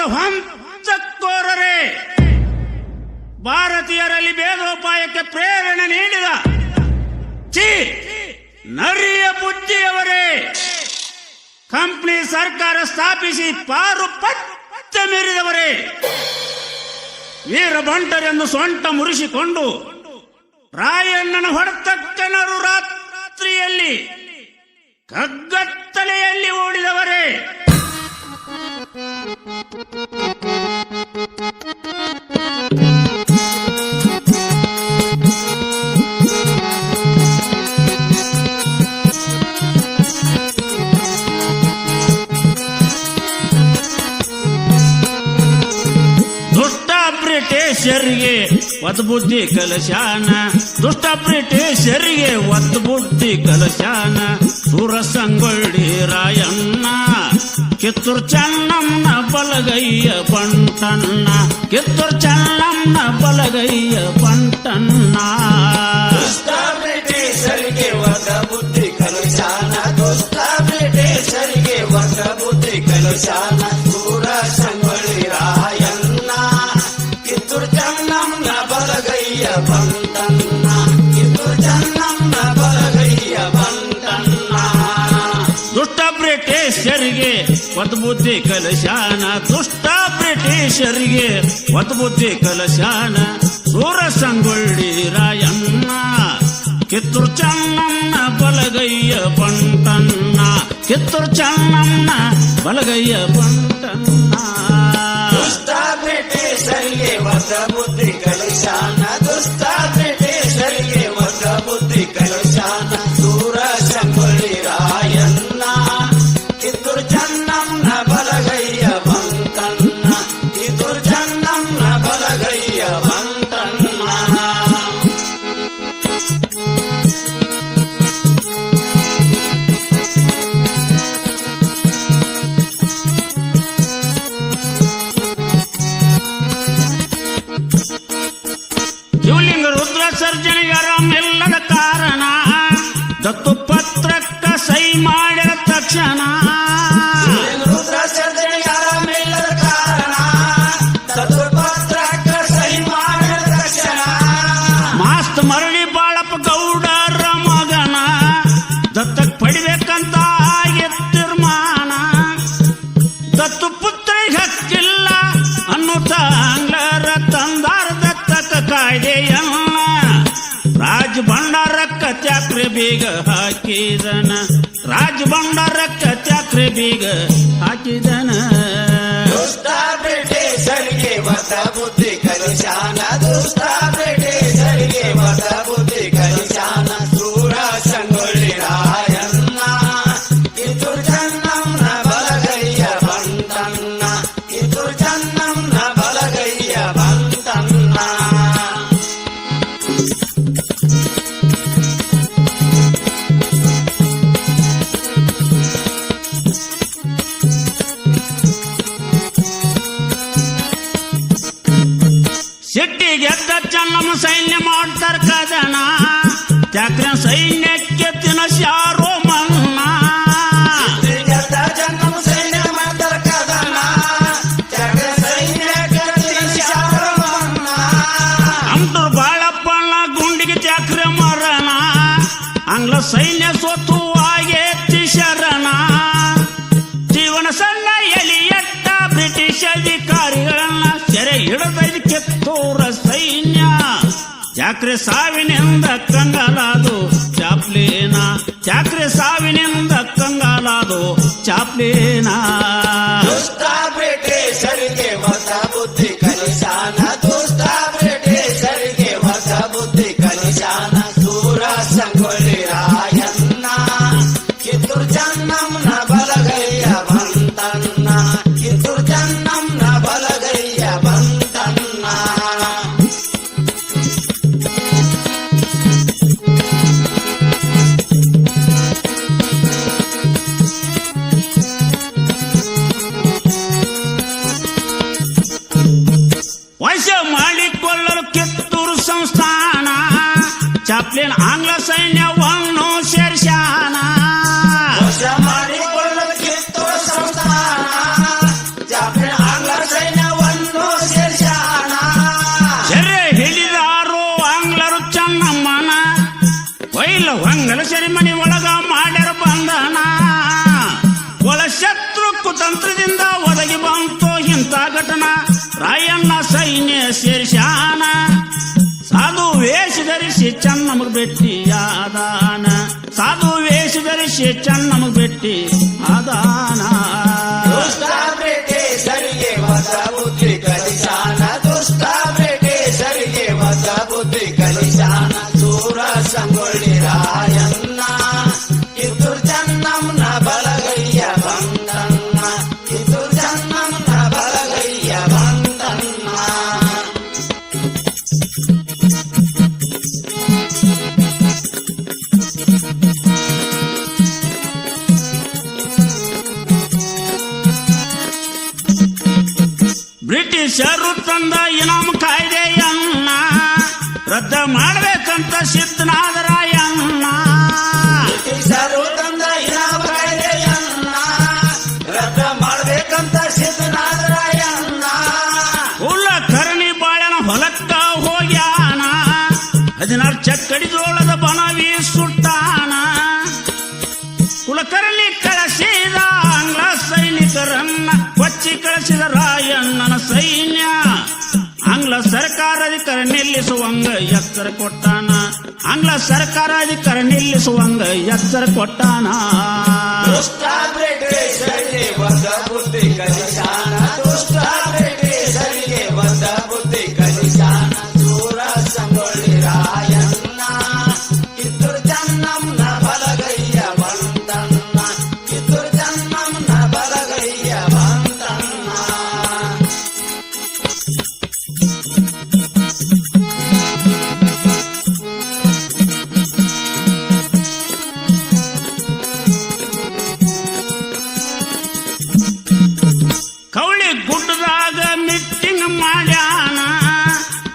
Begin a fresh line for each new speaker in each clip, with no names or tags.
ಧರ್ಮದ ಹಂತಕ್ಕೋರರೇ ಭಾರತೀಯರಲ್ಲಿ ಭೇದೋಪಾಯಕ್ಕೆ ಪ್ರೇರಣೆ ನೀಡಿದ ಚಿ ನರಿಯ ಬುದ್ಧಿಯವರೇ. ಕಂಪ್ನಿ ಸರ್ಕಾರ ಸ್ಥಾಪಿಸಿ ಪಾರು ಪಚ್ಚ ಮೀರಿದವರೇ. ವೀರಭಂಟರೆಂದು ಸೊಂಟ ಮುರಿಸಿಕೊಂಡು ರಾಯಣ್ಣನ ಹೊಡೆತಕ್ಕನರು ರಾತ್ರಿಯಲ್ಲಿ ಕಗ್ಗತ್ತಲೆಯಲ್ಲಿ ಓಡಿದವರೇ. ಬ್ರಿಟಿಷರಿಗೆ ಒತ್ತು ಬುದ್ಧಿ ಕಲಶಾನ. ದುಷ್ಟ ಬ್ರಿಟಿಷರಿಗೆ ಒತ್ತು ಬುದ್ಧಿ ಕಲಶಾನ. ಸುರಸಂಗೊಳ್ಳಿ ರಾಯಣ್ಣ. ಕಿತ್ತೂರು ಚೆನ್ನಮ್ಮನ ಬಲಗೈಯ ಪಂಟಣ್ಣ. ಕಿತ್ತೂರು ಚೆನ್ನಮ್ಮನ ಬಲಗೈಯ ಪಂಟಣ್ಣ.
ಸರಿಗೆ ಹೊಸ ಬುದ್ಧಿ ಕಲುಷಾನ ದುಷ್ಟ ಬ್ರಿಟಿಷರಿಗೆ ಹೊಸ ಬುದ್ಧಿ ಕಲುಷಾನ
ಬ್ರಿಟಿಷರಿಗೆ ಒದ್ ಬುದ್ಧಿ ಕಲಶಾನ, ದುಷ್ಟ ಬ್ರಿಟಿಷರಿಗೆ ಒದ್ ಬುದ್ಧಿ ಕಲಶಾನ. ಸೂರ ಸಂಗೊಳ್ಳಿ ರಾಯಣ್ಣ, ಕಿತ್ತೂರು ಚನ್ನಮ್ಮ ಬಲಗೈಯ ಬಂಟಣ್ಣ. ಕಿತ್ತೂರು ಚನ್ನಮ್ಮ ಬಲಗೈಯ ಬಂಟಣ್ಣ.
ದುಷ್ಟ ಬ್ರಿಟಿಷರಿಗೆ ವದ ಬುದ್ಧಿ ಕಲುಷಾನ
ಕಾರಣ ದತ್ತು ಪತ್ರಕ್ಕ ಸೈ ಮಾಡಿದ ತಕ್ಷಣ ಬೀಗ ಹಾಕಿದನ.
ಬ್ರಿಟಿಷರಿಗೆ ಹೊಸ ಬುದ್ಧಿ ಕಲಿಶಾನ ದುಷ್ಟ
ಚೆನ್ನಮ್ಮ ಸೈನ್ಯ ಮಾಡ್ತಾರ ಕದನ. ಚಕ್ರ ಸೈನ್ಯಕ್ಕೆ ತಿನಸ್ಯಾರೋ ಮನ್ನ
ಜನ್ಮ ಸೈನ್ಯ
ಗುಂಡಿಗೆ ಚಕ್ರ ಮರಣ. ಆಂಗ್ಲ ಸೈನ್ಯ ಸೋತು ಚಾಕ್ರಿ ಸಾವಿನಿಂದ ಕಂಗಾಲಾದು ಚಾಪ್ಲೇನ ಚಾಕ್ರಿ ಸಾವಿನಿಂದ ಕಂಗಾಲಾದು ಚಾಪ್ಲೇನಾ
ಅಪ್ಲೇನ್ ಆಂಗ್ಲ ಸೈನ್ಯವನ್ನು ಸೇರಿಸ್ಯಾನ ಸೆರೆ ಹಿಡಿದಾರು ಆಂಗ್ಲರು ಚನ್ನಮ್ಮನ ವೈಲ ಒಳಗ ಒಳ ಶತ್ರು ಕುತಂತ್ರದಿಂದ
ಒದಗಿ ಬಂತು ಇಂಥ ಘಟನಾ ರಾಯಣ್ಣ ಆಂಗ್ಲ ಚೆನ್ನಮಗ್ ಬೆಟ್ಟಿ ಆದಾನ. ಸಾಧು ವೇಷ ಧರಿಸಿ ಚೆನ್ನಮಗ್ ಬೆಟ್ಟಿ ಆದಾನ. ಬ್ರಿಟಿಷರು ತಂದ ಇನಾಮ್ ಕಾಯ್ದೆಯನ್ನ ರದ್ದ ಮಾಡ್ಬೇಕಂತ ಸಿದ್ಧನಾದರಾಯಣ್ಣ.
ಬ್ರಿಟಿಷರು ತಂದ ಇನಾಮ ಕಾಯ್ದೆಯನ್ನ ರದ್ದ ಮಾಡ್ಬೇಕಂತ ಸಿದ್ಧನಾದರಾಯಣ್ಣ.
ಉಳ್ಳ ಕರಣಿ ಬಾಳನ ಹೊಲಕ್ಕ ಹೋಗ್ಯಾನ. ಹದಿನಾರು ಚಕ್ಕಡಿ ಜೋಳದ ಬನವಿ ಸುಟ್ಟಾನ. ಕುಲಕರ್ಣಿ ಸೈನಿಕರನ್ನ ಕೊಚ್ಚಿ ಕಳಿಸಿದ ರಾಯಣ್ಣನ ಸೈನ್ಯ. ಆಂಗ್ಲ ಸರ್ಕಾರ ಅಧಿಕಾರ ನಿಲ್ಲಿಸುವಂಗ ಎಚ್ಚರ ಕೊಟ್ಟಾನ. ಆಂಗ್ಲ ಸರ್ಕಾರ ಅಧಿಕಾರ ನಿಲ್ಲಿಸುವಂಗ ಎಚ್ಚರ ಕೊಟ್ಟಾನ.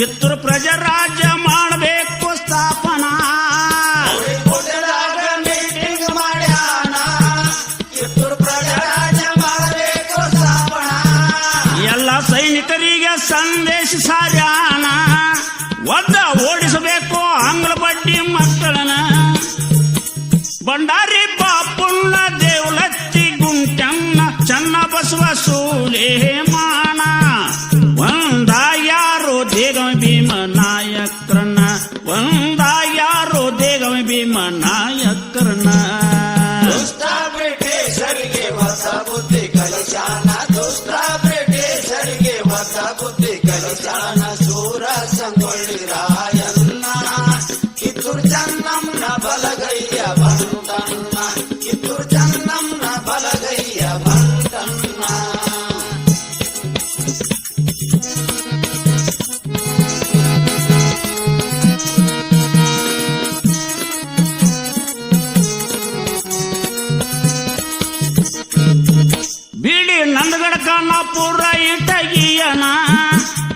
ಕಿತ್ತೂರು ಕಿತ್ತೂರು
ಪ್ರಜರಾಜ್ಯ ಮಾಡಬೇಕು ಸ್ಥಾಪನ. ಎಲ್ಲ ಸೈನಿಕರಿಗೆ ಸಂದೇಶ ಸಾರ್ಯಾನ. ಒದ್ದ ಓಡಿಸಬೇಕು ಆಂಗ್ಲ ಬಡ್ಡಿ ಮಕ್ಕಳನ ಬಂಡಾರಿ ಬಾಪುಣ್ಣ ದೇವಲತ್ತಿ ಗುಂಟಮ್ಮ ಚನ್ನ ಬಸವ ಸೂಲೆ.
ಬ್ರಿಟಿಷರಿಗೆ ಹೊಸ
ಕಾನಾಪುರ ಇಟಗಿಯನ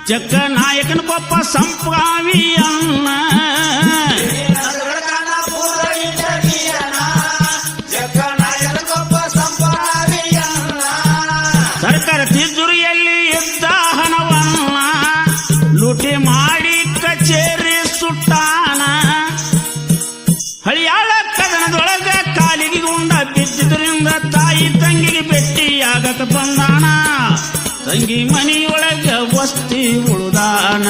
ಜಕ್ಕ ನಾಯಕನ ಪಪ್ಪ ಸಂಪಾವಿಯನ್ನ ಉಳುದಾನ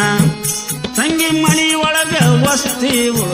ತಂಗಿ ಮನಿಯೊಳಗ ವಸ್ತಿ ಉಳುದಾನ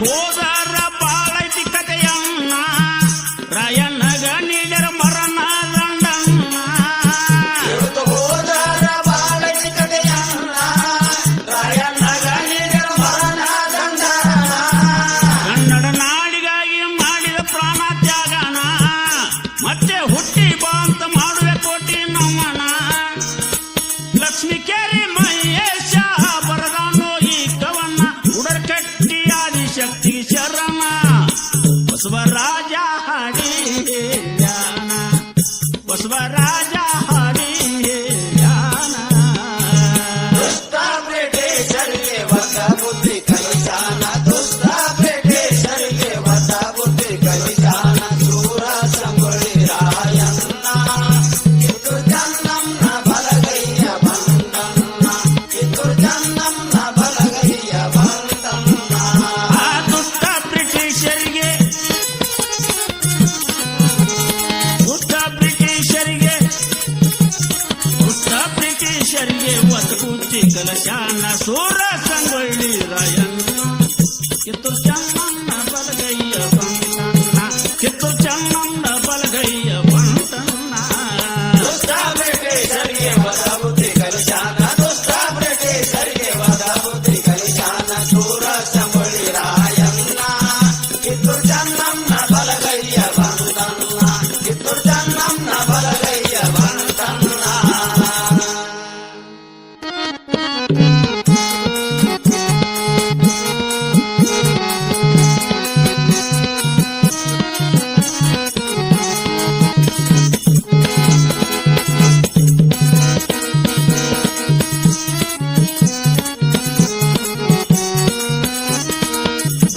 roda. ಸೂರ